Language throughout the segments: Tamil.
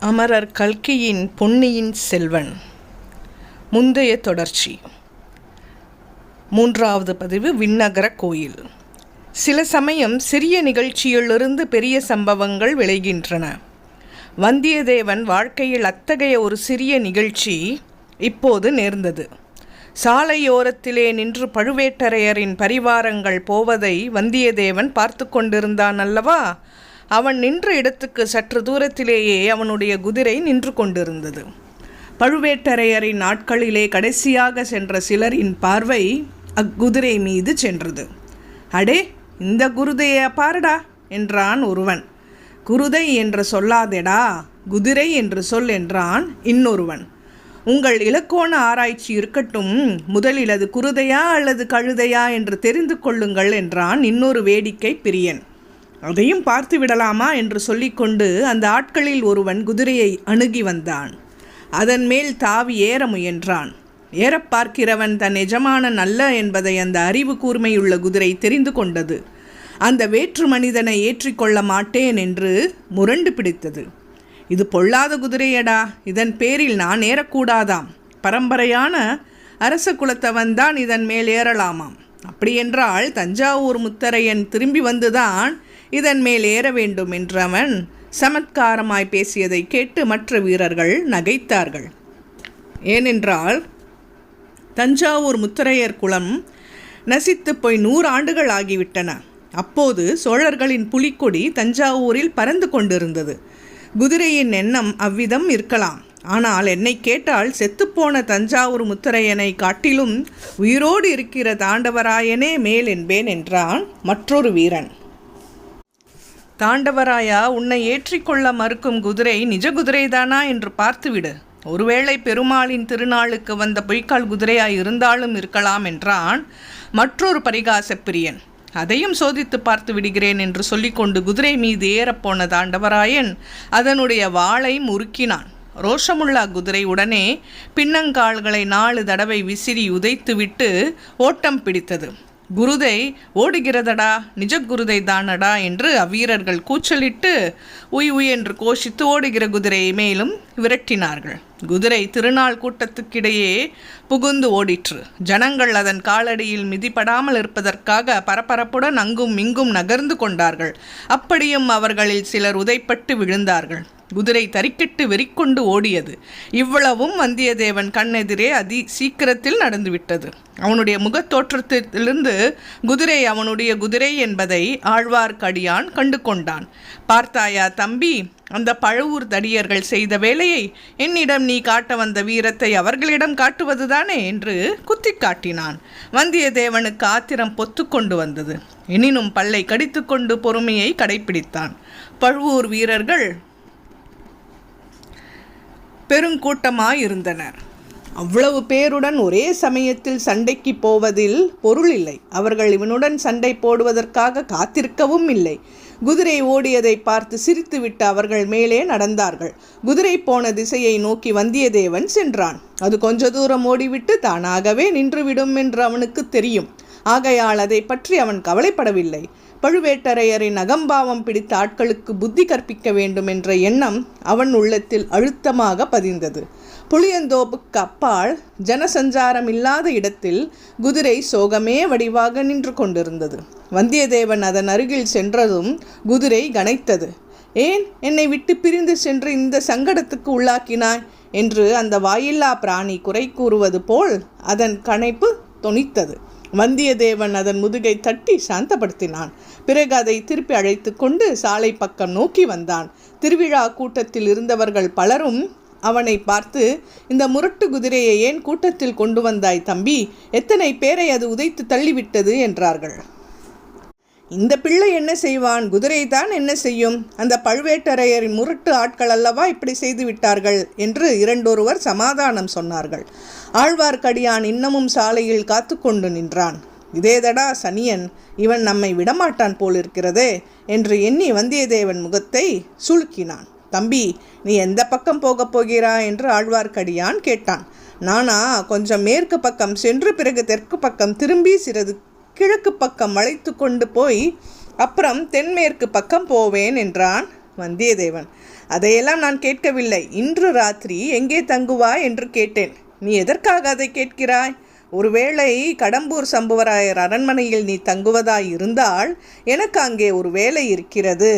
அமரர் கல்கியின் பொன்னியின் செல்வன். முந்தைய தொடர்ச்சி. மூன்றாவது பதிவு விண்ணகர கோயில். சில சமயம் சிறிய நிகழ்ச்சியிலிருந்து பெரிய சம்பவங்கள் விளைகின்றன. வந்தியத்தேவன் வாழ்க்கையில் அத்தகைய ஒரு சிறிய நிகழ்ச்சி இப்போது நேர்ந்தது. சாலையோரத்திலே நின்று பழுவேட்டரையரின் பரிவாரங்கள் போவதை வந்தியத்தேவன் பார்த்து கொண்டிருந்தான் அல்லவா? அவன் நின்ற இடத்துக்கு சற்று தூரத்திலேயே அவனுடைய குதிரை நின்று கொண்டிருந்தது. பழுவேட்டரையரின் நாட்களிலே கடைசியாக சென்ற சிலரின் பார்வை அக்குதிரை மீது சென்றது. அடே இந்த குருதையை பாருடா என்றான் ஒருவன். குருதை என்று சொல்லாதேடா குதிரை என்று சொல் என்றான் இன்னொருவன். உங்கள் இலக்கோண ஆராய்ச்சி இருக்கட்டும் முதலில் அது குருதையா அல்லது கழுதையா என்று தெரிந்து கொள்ளுங்கள் என்றான் இன்னொரு வேடிக்கை பிரியன். அதையும் பார்த்து விடலாமா என்று சொல்லிக்கொண்டு அந்த ஆட்களில் ஒருவன் குதிரையை அணுகி வந்தான். அதன் மேல் தாவி ஏற முயன்றான். ஏறப் பார்க்கிறவன் தன் எஜமானன் அல்ல என்பதை அந்த அறிவு கூர்மையுள்ள குதிரை தெரிந்து கொண்டது. அந்த வேற்று மனிதனை ஏற்றிக்கொள்ள மாட்டேன் என்று முரண்டு பிடித்தது. இது பொல்லாத குதிரையடா. இதன் பேரில் நான் ஏறக்கூடாதாம். பரம்பரையான அரச குலத்தவன்தான் இதன் மேல் ஏறலாமாம். அப்படியென்றால் தஞ்சாவூர் முத்தரையன் திரும்பி வந்துதான் இதன் மேல் ஏற வேண்டும் என்றவன் சமத்காரமாய் பேசியதை கேட்டு மற்ற வீரர்கள் நகைத்தார்கள். ஏனென்றால் தஞ்சாவூர் முத்தரையர் குலம் நசித்து போய் நூறு ஆண்டுகள் ஆகிவிட்டன. அப்போது சோழர்களின் புலிக்கொடி தஞ்சாவூரில் பறந்து கொண்டிருந்தது. குதிரையின் எண்ணம் அவ்விதம் இருக்கலாம். ஆனால் என்னை கேட்டால் செத்துப்போன தஞ்சாவூர் முத்தரையனை காட்டிலும் உயிரோடு இருக்கிற தாண்டவராயனே மேல் என்பேன் என்றான் மற்றொரு வீரன். தாண்டவராயா உன்னை ஏற்றிக்கொள்ள மறுக்கும் குதிரை நிஜ குதிரைதானா என்று பார்த்துவிடு. ஒருவேளை பெருமாளின் திருநாளுக்கு வந்த பொய்க்கால் குதிரையாய் இருந்தாலும் இருக்கலாம் என்றான் மற்றொரு பரிகாச பிரியன் அதையும் சோதித்து பார்த்து விடுகிறேன் என்று சொல்லிக்கொண்டு குதிரை மீது ஏறப்போன தாண்டவராயன் அதனுடைய வாளை முறுக்கினான். ரோஷமுள்ளா குதிரை உடனே பின்னங்கால்களை நாலு தடவை விசிறி உதைத்துவிட்டு ஓட்டம் பிடித்தது. குருதை ஓடுகிறதடா நிஜ குருதை தானடா என்று அவ்வீரர்கள் கூச்சலிட்டு உய் உய் என்று கோஷித்து ஓடுகிற குதிரையை மேலும் விரட்டினார்கள். குதிரை திருநாள் கூட்டத்துக்கிடையே புகுந்து ஓடிற்று. ஜனங்கள் அதன் காலடியில் மிதிப்படாமல் இருப்பதற்காக பரபரப்புடன் அங்கும் இங்கும் நகர்ந்து கொண்டார்கள். அப்படியும் அவர்களில் சிலர் உதைப்பட்டு விழுந்தார்கள். குதிரை தறிக்கிட்டு வெறிக்கொண்டு ஓடியது. இவ்வளவும் வந்தியத்தேவன் கண்ணெதிரே அதி சீக்கிரத்தில் நடந்துவிட்டது. அவனுடைய முகத்தோற்றத்திலிருந்து குதிரை அவனுடைய குதிரை என்பதை ஆழ்வார்க்கடியான் கண்டு கொண்டான் பார்த்தாயா தம்பி அந்த பழுவூர் தடியர்கள் செய்த வேலையை என்னிடம் நீ காட்ட வந்த வீரத்தை அவர்களிடம் காட்டுவதுதானே என்று குத்தி காட்டினான். வந்தியத்தேவனுக்கு ஆத்திரம் பொத்து கொண்டு வந்தது. எனினும் பல்லை கடித்துக்கொண்டு பொறுமையை கடைப்பிடித்தான். பழுவூர் வீரர்கள் பெருங்கூட்டமாயிருந்தனர். அவ்வளவு பேருடன் ஒரே சமயத்தில் சண்டைக்கு போவதில் பொருள் இல்லை. அவர்கள் இவனுடன் சண்டை போடுவதற்காக காத்திருக்கவும் இல்லை. குதிரை ஓடியதை பார்த்து சிரித்துவிட்டு அவர்கள் மேலே நடந்தார்கள். குதிரை போன திசையை நோக்கி வந்தியத்தேவன் சென்றான். அது கொஞ்ச தூரம் ஓடிவிட்டு தானாகவே நின்றுவிடும் என்று அவனுக்கு தெரியும். ஆகையால் அதை பற்றி அவன் கவலைப்படவில்லை. பழுவேட்டரையரின் அகம்பாவம் பிடித்த ஆட்களுக்கு புத்தி கற்பிக்க வேண்டும் என்ற எண்ணம் அவன் உள்ளத்தில் அழுத்தமாக பதிந்தது. புளியந்தோப்புக்கு அப்பால் ஜனசஞ்சாரம் இல்லாத இடத்தில் குதிரை சோகமே வடிவாக நின்று கொண்டிருந்தது. வந்தியத்தேவன் அதன் அருகில் சென்றதும் குதிரை கனைத்தது. ஏன் என்னை விட்டு பிரிந்து சென்று இந்த சங்கடத்துக்கு உள்ளாக்கினாய்? என்று அந்த வாயில்லா பிராணி குறை கூறுவது போல் அதன் கணைப்பு தொனித்தது. வந்தியத்தேவன் அதன் முதுகை தட்டி சாந்தப்படுத்தினான். பிறகு அதை திருப்பி அழைத்து கொண்டு சாலை பக்கம் நோக்கி வந்தான். திருவிழா கூட்டத்தில் இருந்தவர்கள் பலரும் அவனை பார்த்து இந்த முரட்டு குதிரையை ஏன் கூட்டத்தில் கொண்டு வந்தாய் தம்பி? எத்தனை பேரை அது உதைத்து தள்ளிவிட்டது? என்றார்கள். இந்த பிள்ளை என்ன செய்வான்? குதிரை தான் என்ன செய்யும்? அந்த பழுவேட்டரையரின் முரட்டு ஆட்கள் அல்லவா இப்படி செய்து விட்டார்கள்? என்று இரண்டொருவர் சமாதானம் சொன்னார்கள். ஆழ்வார்க்கடியான் இன்னமும் சாலையில் காத்து கொண்டு நின்றான். இதேதடா சனியன் இவன் நம்மை விடமாட்டான் போலிருக்கிறதே என்று எண்ணி வந்தியத்தேவன் முகத்தை சுளுக்கினான். தம்பி நீ எந்த பக்கம் போகப் போகிறா? என்று ஆழ்வார்க்கடியான் கேட்டான். நானா கொஞ்சம் மேற்கு பக்கம் சென்று பிறகு தெற்கு பக்கம் திரும்பி சிறிது கிழக்கு பக்கம் வளைத்து கொண்டு போய் அப்புறம் தென்மேற்கு பக்கம் போவேன் என்றான் வந்தியத்தேவன். அதையெல்லாம் நான் கேட்கவில்லை. இன்று ராத்திரி எங்கே தங்குவாய் என்று கேட்டேன். நீ எதற்காக அதை கேட்கிறாய்? ஒருவேளை கடம்பூர் சம்புவராயர் அரண்மனையில் நீ தங்குவதாய் இருந்தால் எனக்கு அங்கே ஒரு வேலை இருக்கிறது.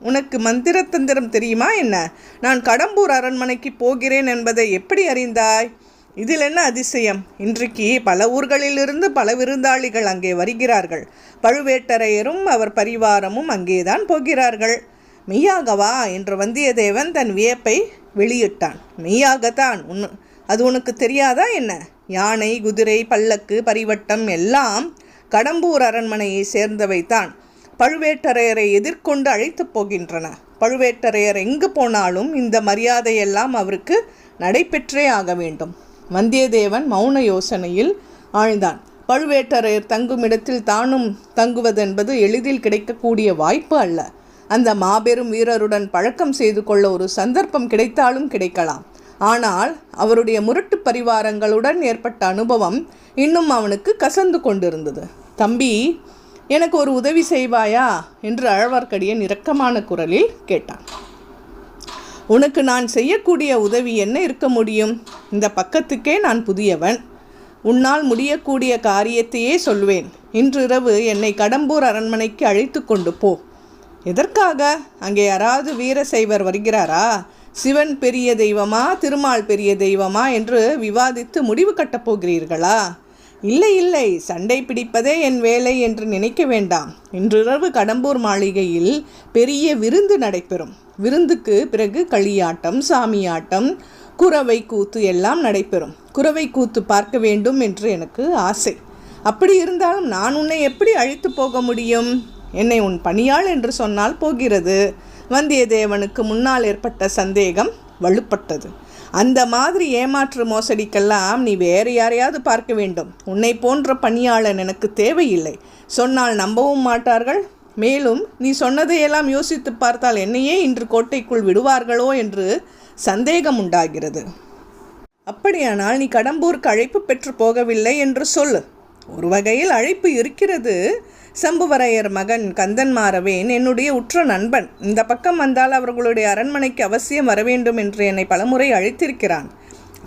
உனக்கு மந்திர தந்திரம் தெரியுமா என்ன? நான் கடம்பூர் அரண்மனைக்கு போகிறேன் என்பதை எப்படி அறிந்தாய்? இதில் என்ன அதிசயம்? இன்றைக்கு பல ஊர்களிலிருந்து பல விருந்தாளிகள் அங்கே வருகிறார்கள். பழுவேட்டரையரும் அவர் பரிவாரமும் அங்கேதான் போகிறார்கள். மெய்யாகவா என்று வந்தியத்தேவன் தன் வியப்பை வெளியிட்டான். மெய்யாகத்தான் உன் அது உனக்கு தெரியாதா என்ன? யானை குதிரை பல்லக்கு பரிவட்டம் எல்லாம் கடம்பூர் அரண்மனையை சேர்ந்தவைதான். பழுவேட்டரையரை எதிர்கொண்டு அழைத்துப் போகின்றன. பழுவேட்டரையர் எங்கு போனாலும் இந்த மரியாதையெல்லாம் அவருக்கு நடைபெற்றே ஆக வேண்டும். வந்தியத்தேவன் மௌன யோசனையில் ஆழ்ந்தான். பழுவேட்டரையர் தங்கும் இடத்தில் தானும் தங்குவதென்பது எளிதில் கிடைக்கக்கூடிய வாய்ப்பு அல்ல. அந்த மாபெரும் வீரருடன் பழக்கம் செய்து கொள்ள ஒரு சந்தர்ப்பம் கிடைத்தாலும் கிடைக்கலாம். ஆனால் அவருடைய முரட்டு பரிவாரங்களுடன் ஏற்பட்ட அனுபவம் இன்னும் அவனுக்கு கசந்து கொண்டிருந்தது. தம்பி எனக்கு ஒரு உதவி செய்வாயா? என்று அழவார்க்கடியன் இரக்கமான குரலில் கேட்டான். உனக்கு நான் செய்யக்கூடிய உதவி என்ன இருக்க முடியும்? இந்த பக்கத்துக்கே நான் புதியவன். உன்னால் முடியக்கூடிய காரியத்தையே சொல்வேன். இன்றிரவு என்னை கடம்பூர் அரண்மனைக்கு அழைத்து கொண்டு போ. எதற்காக? அங்கே யாராவது வீரசைவர் வருகிறாரா? சிவன் பெரிய தெய்வமா திருமால் பெரிய தெய்வமா என்று விவாதித்து முடிவு கட்டப் போகிறீர்களா? இல்லை இல்லை சண்டை பிடிப்பதே என் வேலை என்று நினைக்க வேண்டாம். இன்றிரவு கடம்பூர் மாளிகையில் பெரிய விருந்து நடைபெறும். விருந்துக்கு பிறகு களியாட்டம் சாமியாட்டம் குறவை கூத்து எல்லாம் நடைபெறும். குறவை கூத்து பார்க்க வேண்டும் என்று எனக்கு ஆசை. அப்படி இருந்தாலும் நான் உன்னை எப்படி அழைத்து போக முடியும்? என்னை உன் பணியாள் என்று சொன்னால் போகிறது. வந்தியத்தேவனுக்கு முன்னால் ஏற்பட்ட சந்தேகம் வலுப்பட்டது. அந்த மாதிரி ஏமாற்று மோசடிக்கெல்லாம் நீ வேறு யாரையாவது பார்க்க வேண்டும். உன்னை போன்ற பணியாளன் எனக்கு தேவையில்லை. சொன்னால் நம்பவும் மாட்டார்கள். மேலும் நீ சொன்னதையெல்லாம் யோசித்து பார்த்தால் என்னையே இன்று கோட்டைக்குள் விடுவார்களோ என்று சந்தேகம் உண்டாகிறது. அப்படியானால் நீ கடம்பூருக்கு அழைப்பு பெற்று போகவில்லை என்று சொல்லு. ஒரு வகையில் அழைப்பு இருக்கிறது சம்புவரையர் மகன் கந்தன்மாரவேன் என்னுடைய உற்ற நண்பன். இந்த பக்கம் வந்தால் அவர்களுடைய அரண்மனைக்கு அவசியம் வர வேண்டும் என்று என்னை பலமுறை அழைத்திருக்கிறான்.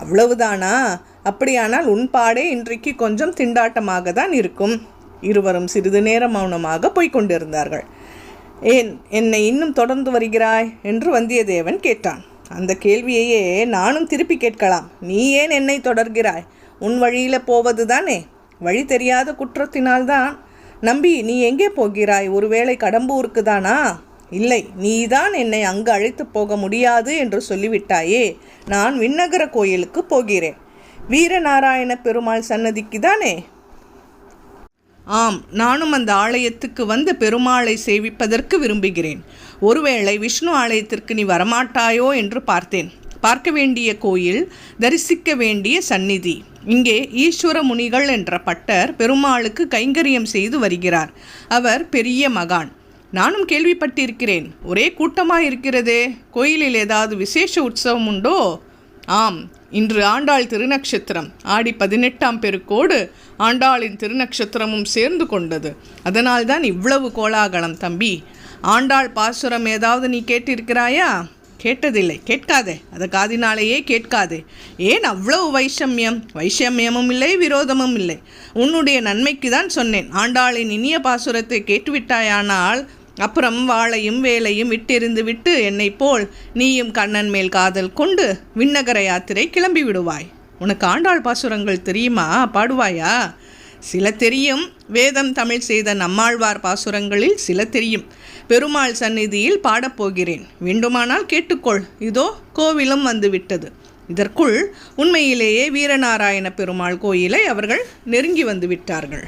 அவ்வளவுதானா? அப்படியானால் உன் பாடே இன்றைக்கு கொஞ்சம் திண்டாட்டமாக தான் இருக்கும். இருவரும் சிறிது நேரம் மௌனமாக போய்க் கொண்டிருந்தார்கள் ஏன் என்னை இன்னும் தொடர்ந்து வருகிறாய்? என்று வந்தியத்தேவன் கேட்டான். அந்த கேள்வியையே நானும் திருப்பி கேட்கலாம். நீ ஏன் என்னை தொடர்கிறாய்? உன் வழியில் போவது தானே வழி தெரியாத குற்றத்தினால்தான். நம்பி நீ எங்கே போகிறாய்? ஒருவேளை கடம்பூருக்கு தானா? இல்லை நீதான் என்னை அங்கு அழைத்து போக முடியாது என்று சொல்லிவிட்டாயே. நான் விண்ணகர கோயிலுக்கு போகிறேன். வீரநாராயண பெருமாள் சன்னதிக்கு தானே? ஆம் நானும் அந்த ஆலயத்துக்கு வந்து பெருமாளை சேவிப்பதற்கு விரும்புகிறேன். ஒருவேளை விஷ்ணு ஆலயத்திற்கு நீ வரமாட்டாயோ? என்று பார்த்தேன். பார்க்க வேண்டிய கோயில் தரிசிக்க வேண்டிய சந்நிதி. இங்கே ஈஸ்வர முனிகள் என்ற பட்டர் பெருமாளுக்கு கைங்கரியம் செய்து வருகிறார். அவர் பெரிய மகான். நானும் கேள்விப்பட்டிருக்கிறேன். ஒரே கூட்டமாக இருக்கிறதே கோயிலில் ஏதாவது விசேஷ உற்சவம் உண்டோ? ஆம். இன்று ஆண்டாள் திருநக்ஷத்திரம். ஆடி பதினெட்டாம் பெருக்கோடு ஆண்டாளின் திருநக்ஷத்திரமும் சேர்ந்து கொண்டது. அதனால்தான் இவ்வளவு கோலாகலம் தம்பி. ஆண்டாள் பாசுரம் ஏதாவது நீ கேட்டிருக்கிறாயா? கேட்டதில்லை. கேட்காதே. அதை காதினாலேயே கேட்காதே. ஏன் அவ்வளவு வைஷமியம்? வைஷமியமும் இல்லை விரோதமும் இல்லை. உன்னுடைய நன்மைக்கு தான் சொன்னேன். ஆண்டாளின் இனிய பாசுரத்தை கேட்டுவிட்டாயானால் அப்புறம் வாளையும் வேலையும் விட்டிருந்து விட்டு என்னை போல் நீயும் கண்ணன் மேல் காதல் கொண்டு விண்ணகர யாத்திரை கிளம்பி விடுவாய் உனக்கு ஆண்டாள் பாசுரங்கள் தெரியுமா? பாடுவாயா? சில தெரியும். வேதம் தமிழ் செய்த நம்மாழ்வார் பாசுரங்களில் சில தெரியும். பெருமாள் சந்நிதியில் பாடப்போகிறேன். வேண்டுமானால் கேட்டுக்கொள். இதோ கோவிலும் வந்துவிட்டது. இதற்குள் உண்மையிலேயே வீரநாராயண பெருமாள் கோயிலை அவர்கள் நெருங்கி வந்து விட்டார்கள்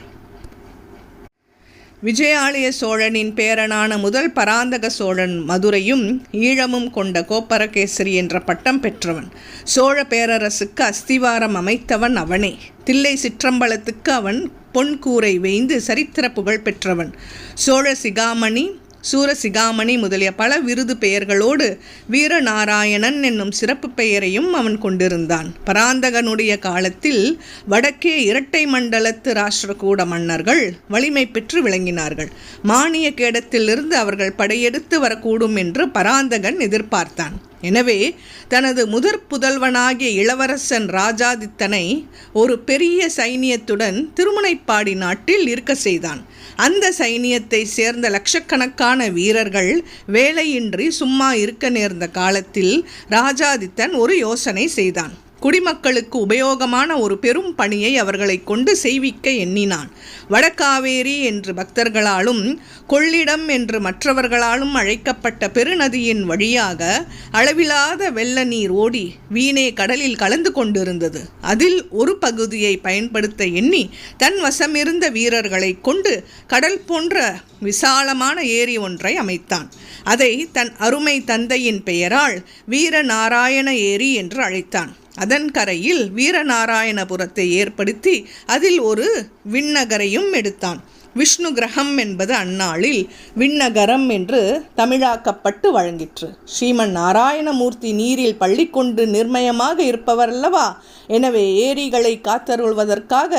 விஜயாலய சோழனின் பேரனான முதல் பராந்தக சோழன் மதுரையும் ஈழமும் கொண்ட கோப்பரகேசரி என்ற பட்டம் பெற்றவன். சோழ பேரரசுக்கு அஸ்திவாரம் அமைத்தவன் அவனே. தில்லை சிற்றம்பலத்துக்கு அவன் பொன் கூரை வேய்ந்து சரித்திர புகழ் பெற்றவன். சோழ சிகாமணி சூரசிகாமணி முதலிய பல விருது பெயர்களோடு வீரநாராயணன் என்னும் சிறப்பு பெயரையும் அவன் கொண்டிருந்தான். பராந்தகனுடைய காலத்தில் வடக்கே இரட்டை மண்டலத்து ராஷ்டிரகூட மன்னர்கள் வலிமை பெற்று விளங்கினார்கள். மானிய கேடத்திலிருந்து அவர்கள் படையெடுத்து வரக்கூடும் என்று பராந்தகன் எதிர்பார்த்தான். எனவே தனது முதற் புதல்வனாகிய இளவரசன் ராஜாதித்தனை ஒரு பெரிய சைனியத்துடன் திருமுனைப்பாடி நாட்டில் இருக்க செய்தான். அந்த சைனியத்தை சேர்ந்த லட்சக்கணக்கான வீரர்கள் வேலையின்றி சும்மா இருக்க நேர்ந்த காலத்தில் ராஜாதித்தன் ஒரு யோசனை செய்தான். குடிமக்களுக்கு உபயோகமான ஒரு பெரும் பணியை அவர்களை கொண்டு செய்விக்க எண்ணினான். வடகாவேரி என்று பக்தர்களாலும் கொள்ளிடம் என்று மற்றவர்களாலும் அழைக்கப்பட்ட பெருநதியின் வழியாக அளவிலாத வெள்ள நீர் ஓடி வீணே கடலில் கலந்து கொண்டிருந்தது. அதில் ஒரு பகுதியை பயன்படுத்த எண்ணி தன் வசமிருந்த வீரர்களை கொண்டு கடல் போன்ற விசாலமான ஏரி ஒன்றை அமைத்தான். அதை தன் அருமை தந்தையின் பெயரால் வீரநாராயண ஏரி என்று அழைத்தான். அதன் கரையில் வீரநாராயணபுரத்தை ஏற்படுத்தி அதில் ஒரு விண்ணகரையும் எடுத்தான். விஷ்ணு கிரகம் என்பது அந்நாளில் விண்ணகரம் என்று தமிழாக்கப்பட்டு வழங்கிற்று. ஸ்ரீமன் நாராயணமூர்த்தி நீரில் பள்ளி கொண்டு நிர்மயமாக இருப்பவர் அல்லவா எனவே ஏரிகளை காத்தருள்வதற்காக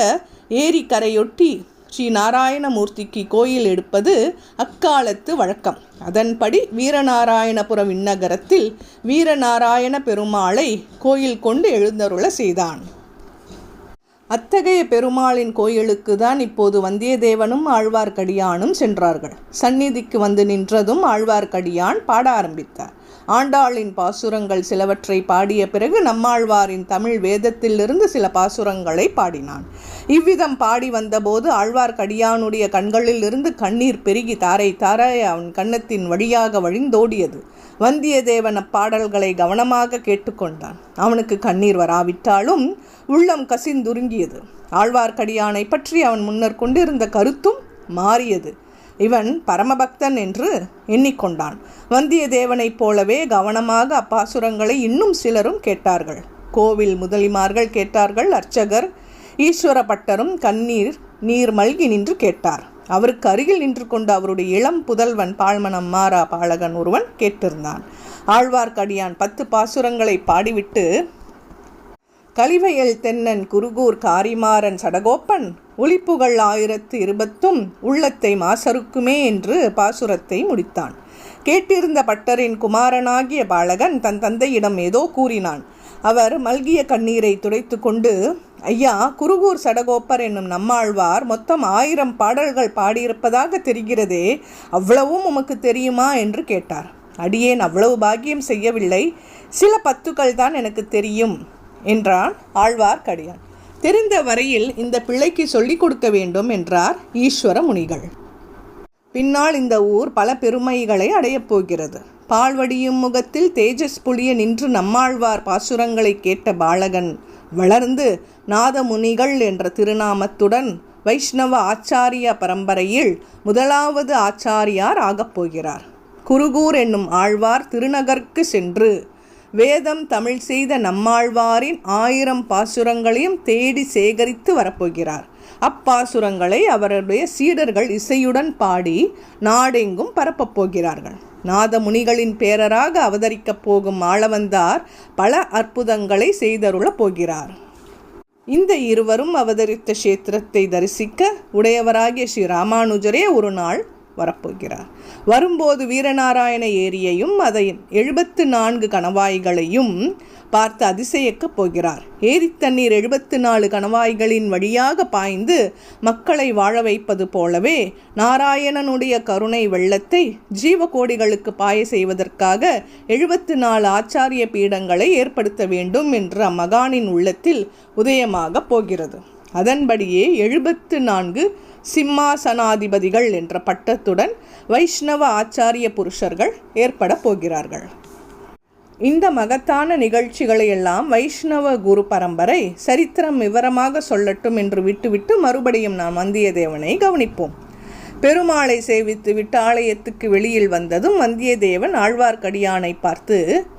ஏரி கரையொட்டி ஸ்ரீ நாராயணமூர்த்திக்கு கோயில் எடுப்பது அக்காலத்து வழக்கம். அதன்படி வீரநாராயணபுர விண்ணகரத்தில் வீரநாராயண பெருமாளை கோயில் கொண்டு எழுந்தருள செய்தான். அத்தகைய பெருமாளின் கோயிலுக்கு தான் இப்போது வந்தியத்தேவனும் ஆழ்வார்க்கடியானும் சென்றார்கள். சந்நிதிக்கு வந்து நின்றதும் ஆழ்வார்க்கடியான் பாட ஆரம்பித்தார். ஆண்டாளின் பாசுரங்கள் சிலவற்றை பாடிய பிறகு நம்மாழ்வாரின் தமிழ் வேதத்திலிருந்து சில பாசுரங்களை பாடினான். இவ்விதம் பாடி வந்தபோது ஆழ்வார்க்கடியானுடைய கண்களில் இருந்து கண்ணீர் பெருகி தாரை தாராய் அவன் கன்னத்தின் வழியாக வழிந்தோடியது. வந்தியத்தேவன் அப்பாடல்களை கவனமாக கேட்டுக்கொண்டான். அவனுக்கு கண்ணீர் வராவிட்டாலும் உள்ளம் கசிந்துருங்கியது. ஆழ்வார்க்கடியானை பற்றி அவன் முன்னர் கொண்டிருந்த கருத்தும் மாறியது. இவன் பரமபக்தன் என்று எண்ணிக்கொண்டான். வந்தியத்தேவனைப் போலவே கவனமாக அப்பாசுரங்களை இன்னும் சிலரும் கேட்டார்கள். கோவில் முதலிமார்கள் கேட்டார்கள் அர்ச்சகர் ஈஸ்வர பட்டரும் கண்ணீர் நீர் மல்கி நின்று கேட்டார். அவருக்கு அருகில் நின்று கொண்டு அவருடைய இளம் புதல்வன் பாழ்மனம் மாறா பாலகன் ஒருவன் கேட்டிருந்தான். ஆழ்வார்க்கடியான் பத்து பாசுரங்களை பாடிவிட்டு கலிவையல் தென்னன் குருகூர் காரிமாறன் சடகோப்பன் ஒளிப்புகள் ஆயிரத்து இருபத்தும் உள்ளத்தை மாசருக்குமே என்று பாசுரத்தை முடித்தான். கேட்டிருந்த பட்டரின் குமாரனாகிய பாலகன் தன் தந்தையிடம் ஏதோ கூறினான். அவர் மல்கிய கண்ணீரை துடைத்து கொண்டு ஐயா குருகூர் சடகோப்பர் என்னும் நம்மாழ்வார் மொத்தம் ஆயிரம் பாடல்கள் பாடியிருப்பதாக தெரிகிறதே அவ்வளவும் உமக்கு தெரியுமா? என்று கேட்டார். அடியேன் அவ்வளவு பாக்கியம் செய்யவில்லை. சில பத்துக்கள் தான் எனக்கு தெரியும். என்றான் ஆழ்வார்க்கடியான் தெரிந்த வரையில் இந்த பிள்ளைக்கு சொல்லிக் கொடுக்க வேண்டும் என்றார் ஈஸ்வர முனிகள். பின்னால் இந்த ஊர் பல பெருமைகளை அடையப் போகிறது. பால்வடியும் முகத்தில் தேஜஸ் புளிய நின்று நம்மாழ்வார் பாசுரங்களை கேட்ட பாலகன் வளர்ந்து நாதமுனிகள் என்ற திருநாமத்துடன் வைஷ்ணவ ஆச்சாரிய பரம்பரையில் முதலாவது ஆச்சாரியார் ஆகப் போகிறார். குருகூர் என்னும் ஆழ்வார் திருநகர்க்கு சென்று வேதம் தமிழ் செய்த நம்மாழ்வாரின் ஆயிரம் பாசுரங்களையும் தேடி சேகரித்து வரப்போகிறார். அப்பாசுரங்களை அவருடைய சீடர்கள் இசையுடன் பாடி நாடெங்கும் பரப்பப் போகிறார்கள். நாதமுனிகளின் பேரராக அவதரிக்கப் போகும் ஆளவந்தார் பல அற்புதங்களை செய்தருளப் போகிறார். இந்த இருவரும் அவதரித்த கஷேத்திரத்தை தரிசிக்க உடையவராகிய ஸ்ரீ ராமானுஜரே ஒரு நாள் வரப்போகிறார். வரும்போது வீரநாராயண ஏரியையும் அதை எழுபத்து நான்கு கணவாய்களையும் பார்த்து அதிசயக்கப் போகிறார். ஏரி தண்ணீர் எழுபத்து நாலு கணவாய்களின் வழியாக பாய்ந்து மக்களை வாழ வைப்பது போலவே நாராயணனுடைய கருணை வெள்ளத்தை ஜீவகோடிகளுக்கு பாய செய்வதற்காக எழுபத்து நாலு ஆச்சாரிய பீடங்களை ஏற்படுத்த வேண்டும் என்று அம்மகானின் உள்ளத்தில் உதயமாகப் போகிறது. அதன்படியே எழுபத்து நான்கு சிம்மாசனாதிபதிகள் என்ற பட்டத்துடன் வைஷ்ணவ ஆச்சாரிய புருஷர்கள் ஏற்பட போகிறார்கள். இந்த மகத்தான நிகழ்ச்சிகளை எல்லாம் வைஷ்ணவ குரு பரம்பரை சரித்திரம் விவரமாக சொல்லட்டும் என்று விட்டுவிட்டு மறுபடியும் நாம் வந்தியத்தேவனை கவனிப்போம். பெருமாளை சேவித்து விட்டு ஆலயத்துக்கு வெளியில் வந்ததும் வந்தியத்தேவன் ஆழ்வார்க்கடியானை பார்த்து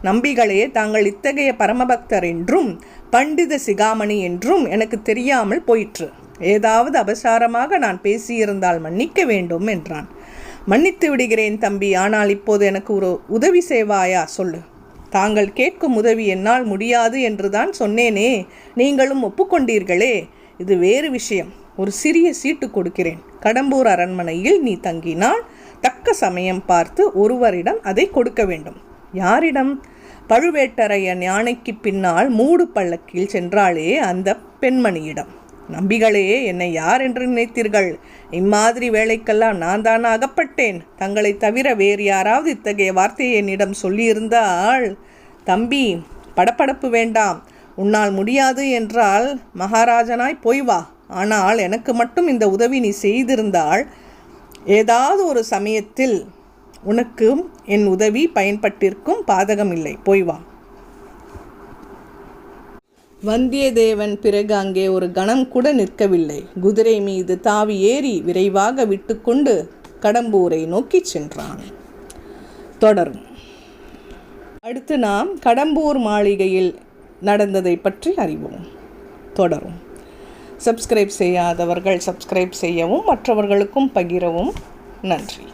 நம்பிகளே தாங்கள் இத்தகைய பரமபக்தர் என்றும் பண்டித சிகாமணி என்றும் எனக்கு தெரியாமல் போயிற்று. ஏதாவது அபசாரமாக நான் பேசியிருந்தால் மன்னிக்க வேண்டும் என்றான். மன்னித்து விடுகிறேன் தம்பி ஆனால் இப்போது எனக்கு ஒரு உதவி செய்வாயா? சொல்லு. தாங்கள் கேட்கும் உதவி என்னால் முடியாது என்றுதான் சொன்னேனே. நீங்களும் ஒப்புக்கொண்டீர்களே. இது வேறு விஷயம். ஒரு சிறிய சீட்டு கொடுக்கிறேன். கடம்பூர் அரண்மனையில் நீ தங்கினால் தக்க சமயம் பார்த்து ஒருவரிடம் அதை கொடுக்க வேண்டும். யாரிடம்? பழுவேட்டரையன் யானைக்கு பின்னால் மூடு பள்ளக்கில் சென்றாலே அந்த பெண்மணியிடம். நம்பிகளே என்னை யார் என்று நினைத்தீர்கள்? இம்மாதிரி வேலைக்கெல்லாம் நான் தானே அகப்பட்டேன். தங்களை தவிர வேறு யாராவது இத்தகைய வார்த்தையை என்னிடம் சொல்லியிருந்தால் தம்பி படப்படப்பு வேண்டாம். உன்னால் முடியாது என்றால் மகாராஜனாய் போய் வா. ஆனால் எனக்கு மட்டும் இந்த உதவி நீ செய்திருந்தால் ஏதாவது ஒரு சமயத்தில் உனக்கும் என் உதவி பயன்பட்டிருக்கும் பாதகமில்லை. போய் வா. வந்தியத்தேவன் பிறகு அங்கே ஒரு கணம் கூட நிற்கவில்லை. குதிரை மீது தாவி ஏறி விரைவாக விட்டுக்கொண்டு கடம்பூரை நோக்கிச் சென்றான். தொடரும். அடுத்து நாம் கடம்பூர் மாளிகையில் நடந்ததை பற்றி அறிவோம். தொடரும். சப்ஸ்கிரைப் செய்யாதவர்கள் சப்ஸ்கிரைப் செய்யவும் மற்றவர்களுக்கும் பகிரவும். நன்றி.